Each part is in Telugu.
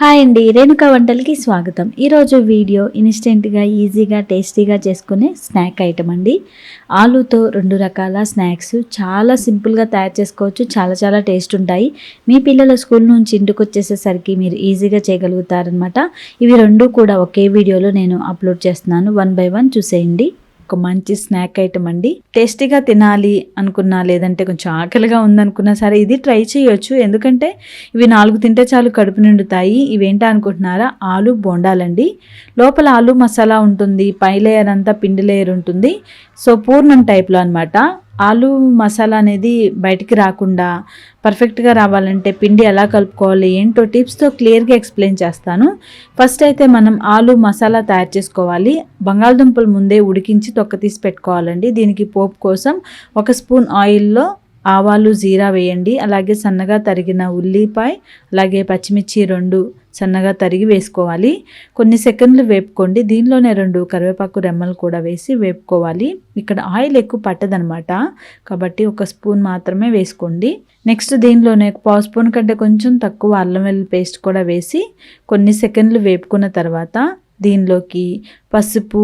హాయ్ అండి రేణుక వంటలకి స్వాగతం. ఈరోజు వీడియో ఇన్స్టెంట్గా ఈజీగా టేస్టీగా చేసుకునే స్నాక్ ఐటమ్ అండి. ఆలూతో రెండు రకాల స్నాక్స్. చాలా సింపుల్గా తయారు చేసుకోవచ్చు చాలా చాలా టేస్ట్ ఉంటాయి. మీ పిల్లల స్కూల్ నుంచి ఇంటికి వచ్చేసేసరికి మీరు ఈజీగా చేయగలుగుతారనమాట ఇవి రెండు కూడా ఒకే వీడియోలో నేను అప్లోడ్ చేస్తున్నాను. వన్ బై వన్ చూసేయండి. ఒక మంచి స్నాక్ ఐటమ్ అండి. టేస్టీగా తినాలి అనుకున్నా లేదంటే కొంచెం ఆకలిగా ఉందనుకున్నా సరే ఇది ట్రై చేయొచ్చు. ఎందుకంటే ఇవి నాలుగు తింటే చాలు కడుపు నిండుతాయి. ఇవేంటా అనుకుంటున్నారా? ఆలు బోండాలండి. లోపల ఆలు మసాలా ఉంటుంది. పై లేయర్ అంతా పిండి లేయర్ ఉంటుంది. సో పూర్ణం టైప్లో అనమాట ఆలు మసాలా అనేది బయటికి రాకుండా పర్ఫెక్ట్గా రావాలంటే పిండి ఎలా కలుపుకోవాలి ఏంటో టిప్స్తో క్లియర్గా ఎక్స్ప్లెయిన్ చేస్తాను. ఫస్ట్ అయితే మనం ఆలు మసాలా తయారు చేసుకోవాలి. బంగాళదుంపలు ముందే ఉడికించి తొక్క తీసి పెట్టుకోవాలండి. దీనికి పోపు కోసం ఒక స్పూన్ ఆయిల్లో ఆవాలు జీరా వేయండి. అలాగే సన్నగా తరిగిన ఉల్లిపాయ అలాగే పచ్చిమిర్చి రెండు సన్నగా తరిగి వేసుకోవాలి. కొన్ని సెకండ్లు వేపుకోండి. దీనిలోనే రెండు కరివేపాకు రెమ్మలు కూడా వేసి వేపుకోవాలి. ఇక్కడ ఆయిల్ ఎక్కువ పట్టదనమాట కాబట్టి ఒక స్పూన్ మాత్రమే వేసుకోండి. నెక్స్ట్ దీనిలోనే పావు స్పూన్ కంటే కొంచెం తక్కువ అల్లం వెల్లుల్లి పేస్ట్ కూడా వేసి కొన్ని సెకండ్లు వేపుకున్న తర్వాత దీనిలోకి పసుపు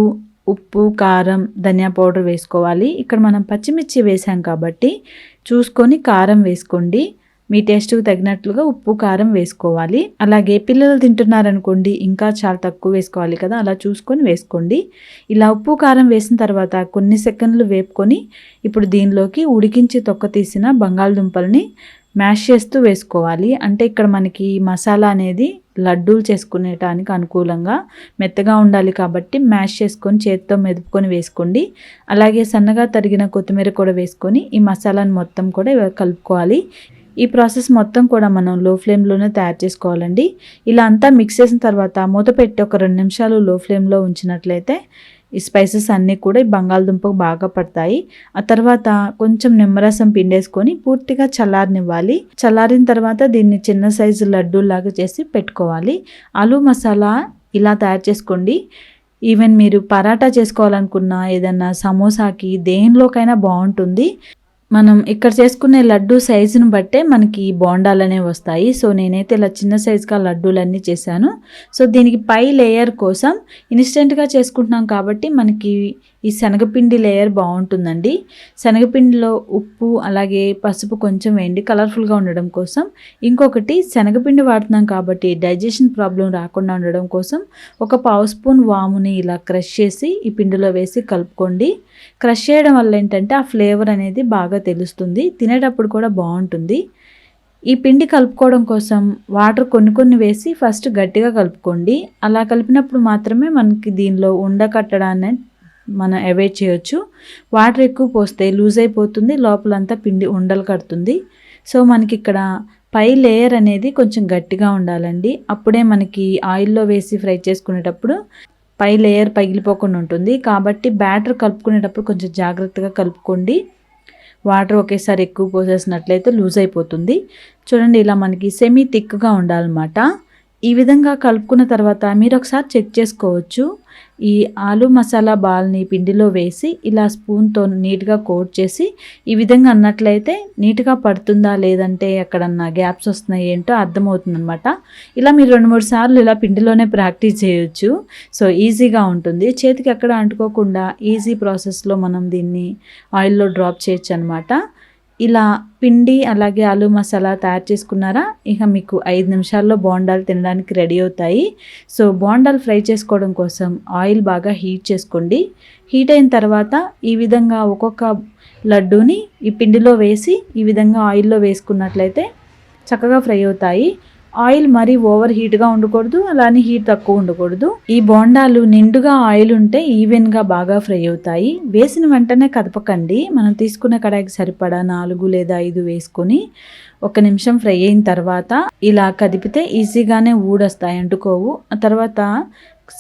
ఉప్పు కారం ధనియా పౌడర్ వేసుకోవాలి. ఇక్కడ మనం పచ్చిమిర్చి వేసాం కాబట్టి చూసుకొని కారం వేసుకోండి. మీ టేస్ట్కు తగినట్లుగా ఉప్పు కారం వేసుకోవాలి. అలాగే పిల్లలు తింటున్నారనుకోండి ఇంకా చాలా తక్కువ వేసుకోవాలి కదా అలా చూసుకొని వేసుకోండి. ఇలా ఉప్పు కారం వేసిన తర్వాత కొన్ని సెకండ్లు వేపుకొని ఇప్పుడు దీనిలోకి ఉడికించి తొక్క తీసిన బంగాళదుంపల్ని మ్యాష్ చేస్తూ వేసుకోవాలి. అంటే ఇక్కడ మనకి మసాలా అనేది లడ్డూలు చేసుకునేటానికి అనుకూలంగా మెత్తగా ఉండాలి కాబట్టి మ్యాష్ చేసుకొని చేతితో మెదుపుకొని వేసుకోండి. అలాగే సన్నగా తరిగిన కొత్తిమీర కూడా వేసుకొని ఈ మసాలాను మొత్తం కూడా కలుపుకోవాలి. ఈ ప్రాసెస్ మొత్తం కూడా మనం లో ఫ్లేమ్లోనే తయారు చేసుకోవాలండి. ఇలా అంతా మిక్స్ చేసిన తర్వాత మూత పెట్టి ఒక రెండు నిమిషాలు లో ఫ్లేమ్లో ఉంచినట్లయితే ఈ స్పైసెస్ అన్నీ కూడా ఈ బంగాళదుంపకు బాగా పడతాయి. ఆ తర్వాత కొంచెం నిమ్మరసం పిండేసుకొని పూర్తిగా చల్లారనివ్వాలి. చల్లారిన తర్వాత దీన్ని చిన్న సైజు లడ్డూలాగా చేసి పెట్టుకోవాలి. ఆలు మసాలా ఇలా తయారు చేసుకోండి. ఈవెన్ మీరు పరాటా చేసుకోవాలనుకున్నా ఏదన్నా సమోసాకి దేనిలోకైనా బాగుంటుంది. మనం ఇక్కడ చేసుకునే లడ్డు సైజును బట్టే మనకి బోండాలు అనేవి వస్తాయి. సో నేనైతే ఇలా చిన్న సైజుగా లడ్డూలన్నీ చేశాను. సో దీనికి పై లేయర్ కోసం ఇన్స్టెంట్గా చేసుకుంటున్నాం కాబట్టి మనకి ఈ శనగపిండి లేయర్ బాగుంటుందండి. శనగపిండిలో ఉప్పు అలాగే పసుపు కొంచెం వేయండి కలర్ఫుల్గా ఉండడం కోసం. ఇంకొకటి శనగపిండి వాడుతున్నాం కాబట్టి డైజెషన్ ప్రాబ్లం రాకుండా ఉండడం కోసం ఒక పావు స్పూన్ వాముని ఇలా క్రష్ చేసి ఈ పిండిలో వేసి కలుపుకోండి. క్రష్ చేయడం వల్ల ఏంటంటే ఆ ఫ్లేవర్ అనేది బాగా తెలుస్తుంది తినేటప్పుడు కూడా బాగుంటుంది. ఈ పిండి కలుపుకోవడం కోసం వాటర్ కొన్ని కొన్ని వేసి ఫస్ట్ గట్టిగా కలుపుకోండి. అలా కలిపినప్పుడు మాత్రమే మనకి దీనిలో ఉండ కట్టడాన్ని మనం అవాయిడ్ చేయొచ్చు. వాటర్ ఎక్కువ పోస్తే లూజ్ అయిపోతుంది. లోపలంతా పిండి ఉండలు కడుతుంది. సో మనకి ఇక్కడ పై లేయర్ అనేది కొంచెం గట్టిగా ఉండాలండి. అప్పుడే మనకి ఆయిల్లో వేసి ఫ్రై చేసుకునేటప్పుడు పై లేయర్ పగిలిపోకుండా ఉంటుంది. కాబట్టి బ్యాటర్ కలుపుకునేటప్పుడు కొంచెం జాగ్రత్తగా కలుపుకోండి. వాటర్ ఒకేసారి ఎక్కువ పోసేసినట్లయితే లూజ్ అయిపోతుంది. చూడండి ఇలా మనకి సెమీ థిక్గా ఉండాలన్నమాట. ఈ విధంగా కలుపుకున్న తర్వాత మీరు ఒకసారి చెక్ చేసుకోవచ్చు. ఈ ఆలు మసాలా బాల్ని పిండిలో వేసి ఇలా స్పూన్తో నీట్గా కోట్ చేసి ఈ విధంగా అన్నట్లయితే నీట్గా పడుతుందా లేదంటే ఎక్కడన్నా గ్యాప్స్ వస్తున్నాయి ఏంటో అర్థమవుతుందనమాట ఇలా మీరు రెండు మూడు సార్లు ఇలా పిండిలోనే ప్రాక్టీస్ చేయొచ్చు. సో ఈజీగా ఉంటుంది. చేతికి ఎక్కడ అంటుకోకుండా ఈజీ ప్రాసెస్లో మనం దీన్ని ఆయిల్లో డ్రాప్ చేయొచ్చు అనమాట ఇలా పిండి అలాగే ఆలు మసాలా తయారు చేసుకున్నారా? ఇక మీకు ఐదు నిమిషాల్లో బోండాలు తినడానికి రెడీ అవుతాయి. సో బోండాలు ఫ్రై చేసుకోవడం కోసం ఆయిల్ బాగా హీట్ చేసుకోండి. హీట్ అయిన తర్వాత ఈ విధంగా ఒక్కొక్క లడ్డూని ఈ పిండిలో వేసి ఈ విధంగా ఆయిల్లో వేసుకున్నట్లయితే చక్కగా ఫ్రై అవుతాయి. ఆయిల్ మరీ ఓవర్ హీట్గా ఉండకూడదు అలానే హీట్ తక్కువ ఉండకూడదు. ఈ బోండాలు నిండుగా ఆయిల్ ఉంటే ఈవెన్గా బాగా ఫ్రై అవుతాయి. వేసిన వెంటనే కదపకండి. మనం తీసుకున్న కడాయికి సరిపడా నాలుగు లేదా ఐదు వేసుకొని ఒక నిమిషం ఫ్రై అయిన తర్వాత ఇలా కదిపితే ఈజీగానే ఊడొస్తాయి అంటుకోవు. ఆ తర్వాత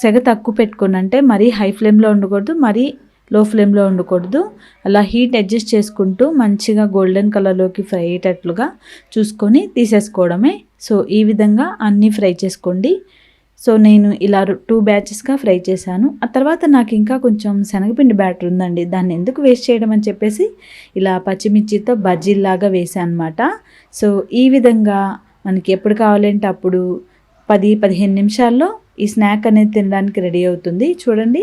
సెగ తక్కువ పెట్టుకుని అంటే మరీ హై ఫ్లేమ్లో ఉండకూడదు మరీ లో ఫ్లేమ్లో ఉండకూడదు. అలా హీట్ అడ్జస్ట్ చేసుకుంటూ మంచిగా గోల్డెన్ కలర్లోకి ఫ్రై అయ్యేటట్లుగా చూసుకొని తీసేసుకోవడమే సో ఈ విధంగా అన్నీ ఫ్రై చేసుకోండి. సో నేను ఇలా టూ బ్యాచెస్గా ఫ్రై చేశాను. ఆ తర్వాత నాకు ఇంకా కొంచెం శనగపిండి బ్యాటర్ ఉందండి. దాన్ని ఎందుకు వేస్ట్ చేయడం అని చెప్పేసి ఇలా పచ్చిమిర్చితో బజ్జీల్లాగా వేసాను అనమాట సో ఈ విధంగా మనకి ఎప్పుడు కావాలంటే అప్పుడు పది పదిహేను నిమిషాల్లో ఈ స్నాక్ అనేది తినడానికి రెడీ అవుతుంది. చూడండి.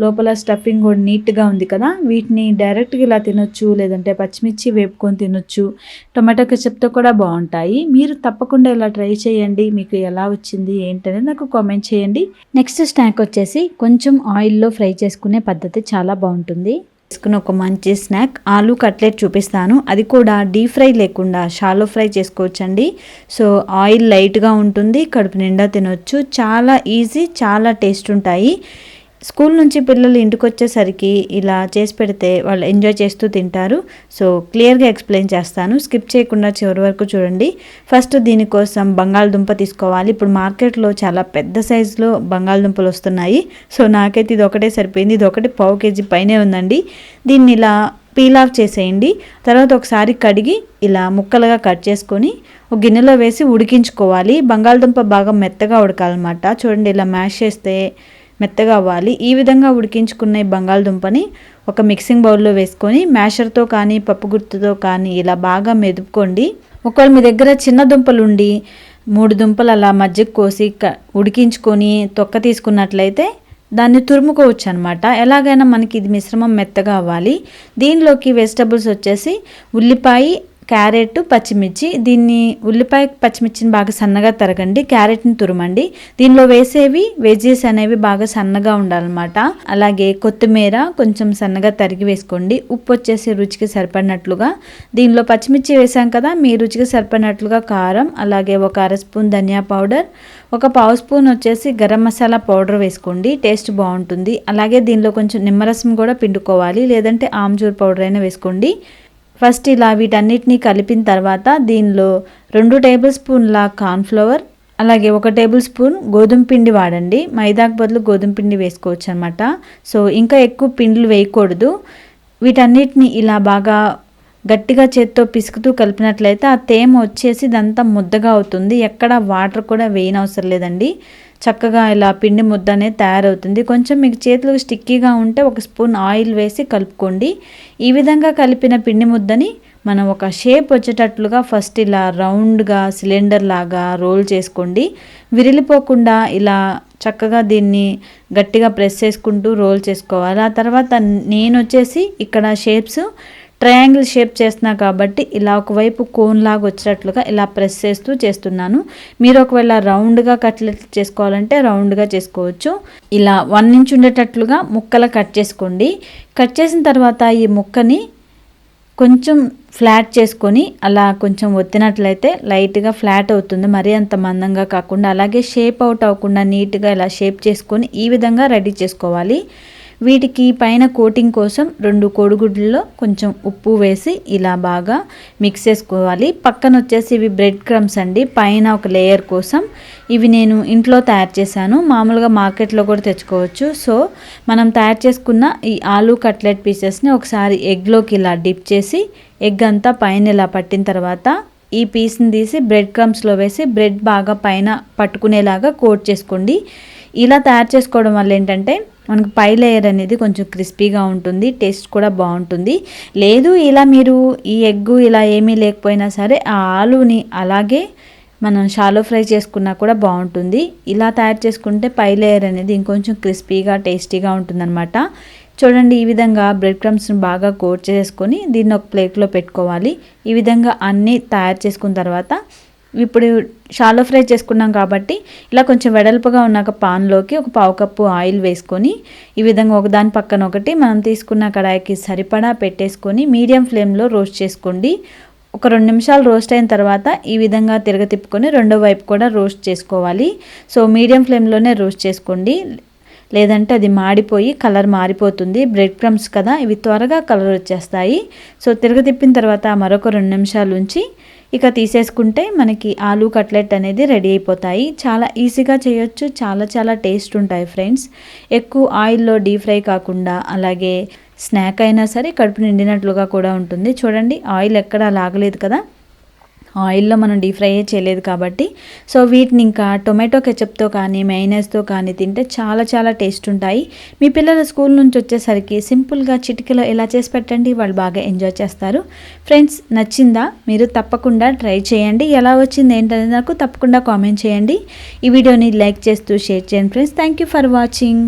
లోపల స్టఫింగ్ కూడా నీట్గా ఉంది కదా? వీటిని డైరెక్ట్గా ఇలా తినొచ్చు లేదంటే పచ్చిమిర్చి వేపుకొని తినొచ్చు. టొమాటో కెచప్తో కూడా బాగుంటాయి. మీరు తప్పకుండా ఇలా ట్రై చేయండి. మీకు ఎలా వచ్చింది ఏంటనేది నాకు కామెంట్ చేయండి. నెక్స్ట్ స్నాక్ వచ్చేసి కొంచెం ఆయిల్లో ఫ్రై చేసుకునే పద్ధతి చాలా బాగుంటుంది. తీసుకున్న ఒక మంచి స్నాక్ ఆలూ కట్లెట్ చూపిస్తాను. అది కూడా డీప్ ఫ్రై లేకుండా షాలో ఫ్రై చేసుకోవచ్చండి. సో ఆయిల్ లైట్గా ఉంటుంది కడుపు నిండా తినొచ్చు. చాలా ఈజీ చాలా టేస్ట్ ఉంటాయి. స్కూల్ నుంచి పిల్లలు ఇంటికి వచ్చేసరికి ఇలా చేసి పెడితే వాళ్ళు ఎంజాయ్ చేస్తూ తింటారు. సో క్లియర్గా ఎక్స్ప్లెయిన్ చేస్తాను. స్కిప్ చేయకుండా చివరి వరకు చూడండి. ఫస్ట్ దీనికోసం బంగాళదుంప తీసుకోవాలి. ఇప్పుడు మార్కెట్లో చాలా పెద్ద సైజులో బంగాళదుంపలు వస్తున్నాయి. సో నాకైతే ఇది ఒకటే సరిపోయింది. ఇది ఒకటి పావు కేజీ పైనే ఉందండి. దీన్ని ఇలా పీల్ ఆఫ్ చేసేయండి. తర్వాత ఒకసారి కడిగి ఇలా ముక్కలుగా కట్ చేసుకొని ఒక గిన్నెలో వేసి ఉడికించుకోవాలి. బంగాళదుంప బాగా మెత్తగా ఉడకాలన్నమాట. చూడండి ఇలా మ్యాష్ చేస్తే మెత్తగా అవ్వాలి. ఈ విధంగా ఉడికించుకున్న ఈ బంగాళదుంపని ఒక మిక్సింగ్ బౌల్లో వేసుకొని మ్యాషర్తో కానీ పప్పు గుర్తుతో కానీ ఇలా బాగా మెదుపుకోండి. ఒకవేళ మీ దగ్గర చిన్న దుంపలు ఉండి మూడు దుంపలు అలా మధ్యకు కోసి ఉడికించుకొని తొక్క తీసుకున్నట్లయితే దాన్ని తురుముకోవచ్చు అనమాట ఎలాగైనా మనకి ఇది మిశ్రమం మెత్తగా అవ్వాలి. దీనిలోకి వెజిటబుల్స్ వచ్చేసి ఉల్లిపాయ క్యారెట్ పచ్చిమిర్చి. దీన్ని ఉల్లిపాయ పచ్చిమిర్చిని బాగా సన్నగా తరగండి. క్యారెట్ని తురమండి. దీనిలో వేసేవి వెజీస్ అనేవి బాగా సన్నగా ఉండాలన్నమాట. అలాగే కొత్తిమీర కొంచెం సన్నగా తరిగి వేసుకోండి. ఉప్పు వచ్చేసి రుచికి సరిపడినట్లుగా. దీనిలో పచ్చిమిర్చి వేసాం కదా మీ రుచికి సరిపడినట్లుగా కారం అలాగే ఒక అర స్పూన్ ధనియా పౌడర్ ఒక పావు స్పూన్ వచ్చేసి గరం మసాలా పౌడర్ వేసుకోండి. టేస్ట్ బాగుంటుంది. అలాగే దీనిలో కొంచెం నిమ్మరసం కూడా పిండుకోవాలి. లేదంటే ఆమ్చూర్ పౌడర్ అయినా వేసుకోండి. ఫస్ట్ ఇలా వీటన్నిటిని కలిపిన తర్వాత దీనిలో రెండు టేబుల్ స్పూన్ల కార్న్ఫ్లవర్ అలాగే ఒక టేబుల్ స్పూన్ గోధుమ పిండి వాడండి. మైదాకు బదులు గోధుమ పిండి వేసుకోవచ్చు అనమాట సో ఇంకా ఎక్కువ పిండిలు వేయకూడదు. వీటన్నిటిని ఇలా బాగా గట్టిగా చేత్తో పిసుకుతూ కలిపినట్లయితే ఆ తేమ వచ్చేసి ఇదంతా ముద్దగా అవుతుంది. ఎక్కడ వాటర్ కూడా వేయనవసరం లేదండి. చక్కగా ఇలా పిండి ముద్ద అనేది తయారవుతుంది. కొంచెం మీకు చేతులకు స్టిక్కీగా ఉంటే ఒక స్పూన్ ఆయిల్ వేసి కలుపుకోండి. ఈ విధంగా కలిపిన పిండి ముద్దని మనం ఒక షేప్ వచ్చేటట్లుగా ఫస్ట్ ఇలా రౌండ్గా సిలిండర్ లాగా రోల్ చేసుకోండి. విరిలిపోకుండా ఇలా చక్కగా దీన్ని గట్టిగా ప్రెస్ చేసుకుంటూ రోల్ చేసుకోవాలి. ఆ తర్వాత నేను వచ్చేసి ఇక్కడ షేప్స్ ట్రయాంగిల్ షేప్ చేస్తున్నా కాబట్టి ఇలా ఒకవైపు కోన్ లాగా వచ్చేటట్లుగా ఇలా ప్రెస్ చేస్తూ చేస్తున్నాను. మీరు ఒకవేళ రౌండ్గా కట్లెట్ చేసుకోవాలంటే రౌండ్గా చేసుకోవచ్చు. ఇలా వన్ ఇంచ్ ఉండేటట్లుగా ముక్కలు కట్ చేసుకోండి. కట్ చేసిన తర్వాత ఈ ముక్కని కొంచెం ఫ్లాట్ చేసుకొని అలా కొంచెం ఒత్తినట్లయితే లైట్గా ఫ్లాట్ అవుతుంది. మరీ అంత మందంగా కాకుండా అలాగే షేప్ అవుట్ అవ్వకుండా నీట్గా ఇలా షేప్ చేసుకొని ఈ విధంగా రెడీ చేసుకోవాలి. వీటికి పైన కోటింగ్ కోసం రెండు కోడిగుడ్లలో కొంచెం ఉప్పు వేసి ఇలా బాగా మిక్స్ చేసుకోవాలి. పక్కన వచ్చేసి ఇవి బ్రెడ్ క్రమ్స్ అండి. పైన ఒక లేయర్ కోసం ఇవి నేను ఇంట్లో తయారు చేశాను. మామూలుగా మార్కెట్లో కూడా తెచ్చుకోవచ్చు. సో మనం తయారు చేసుకున్న ఈ ఆలూ కట్లెట్ పీసెస్ని ఒకసారి ఎగ్లోకి ఇలా డిప్ చేసి ఎగ్ అంతా పైన ఇలా పట్టిన తర్వాత ఈ పీస్ని తీసి బ్రెడ్ క్రమ్స్లో వేసి బ్రెడ్ బాగా పైన పట్టుకునేలాగా కోట్ చేసుకోండి. ఇలా తయారు చేసుకోవడం వల్ల ఏంటంటే మనకు పై లేయర్ అనేది కొంచెం క్రిస్పీగా ఉంటుంది టేస్ట్ కూడా బాగుంటుంది. లేదు ఇలా మీరు ఈ ఎగ్గు ఇలా ఏమీ లేకపోయినా సరే ఆ ఆలుని అలాగే మనం షాలో ఫ్రై చేసుకున్నా కూడా బాగుంటుంది. ఇలా తయారు చేసుకుంటే పై లేయర్ అనేది ఇంకొంచెం క్రిస్పీగా టేస్టీగా ఉంటుందన్నమాట. చూడండి ఈ విధంగా బ్రెడ్ క్రమ్స్ని బాగా కోట్ చేసుకొని దీన్ని ఒక ప్లేట్లో పెట్టుకోవాలి. ఈ విధంగా అన్నీ తయారు చేసుకున్న తర్వాత ఇప్పుడు షాలో ఫ్రై చేసుకున్నాం కాబట్టి ఇలా కొంచెం వెడల్పుగా ఉన్నాక పాన్లోకి ఒక పావు కప్పు ఆయిల్ వేసుకొని ఈ విధంగా ఒకదాని పక్కన ఒకటి మనం తీసుకున్న కడాయికి సరిపడా పెట్టేసుకొని మీడియం ఫ్లేమ్లో రోస్ట్ చేసుకోండి. ఒక రెండు నిమిషాలు రోస్ట్ అయిన తర్వాత ఈ విధంగా తిరగ తిప్పుకొని రెండో వైపు కూడా రోస్ట్ చేసుకోవాలి. సో మీడియం ఫ్లేమ్లోనే రోస్ట్ చేసుకోండి. లేదంటే అది మాడిపోయి కలర్ మారిపోతుంది. బ్రెడ్ క్రమ్స్ కదా ఇవి త్వరగా కలర్ వచ్చేస్తాయి. సో తిరగతిప్పిన తర్వాత మరొక రెండు నిమిషాలు ఉంచి ఇక తీసేసుకుంటే మనకి ఆలూ కట్లెట్ అనేది రెడీ అయిపోతాయి. చాలా ఈజీగా చేయొచ్చు. చాలా చాలా టేస్ట్ ఉంటాయి ఫ్రెండ్స్. ఎక్కువ ఆయిల్లో డీప్ ఫ్రై కాకుండా అలాగే స్నాక్ అయినా సరే కడుపు నిండినట్లుగా కూడా ఉంటుంది. చూడండి ఆయిల్ ఎక్కడా లాగలేదు కదా. ఆయిల్లో మనం డీప్ ఫ్రై చేయలేదు కాబట్టి. సో వీటిని ఇంకా టొమాటో కెచప్తో కానీ మైనస్తో కానీ తింటే చాలా చాలా టేస్ట్ ఉంటాయి. మీ పిల్లల స్కూల్ నుంచి వచ్చేసరికి సింపుల్గా చిటికలో ఎలా చేసి పెట్టండి వాళ్ళు బాగా ఎంజాయ్ చేస్తారు. ఫ్రెండ్స్ నచ్చిందా? మీరు తప్పకుండా ట్రై చేయండి. ఎలా వచ్చింది ఏంటనేది నాకు తప్పకుండా కామెంట్ చేయండి. ఈ వీడియోని లైక్ చేస్తూ షేర్ చేయండి friends. Thank you for watching.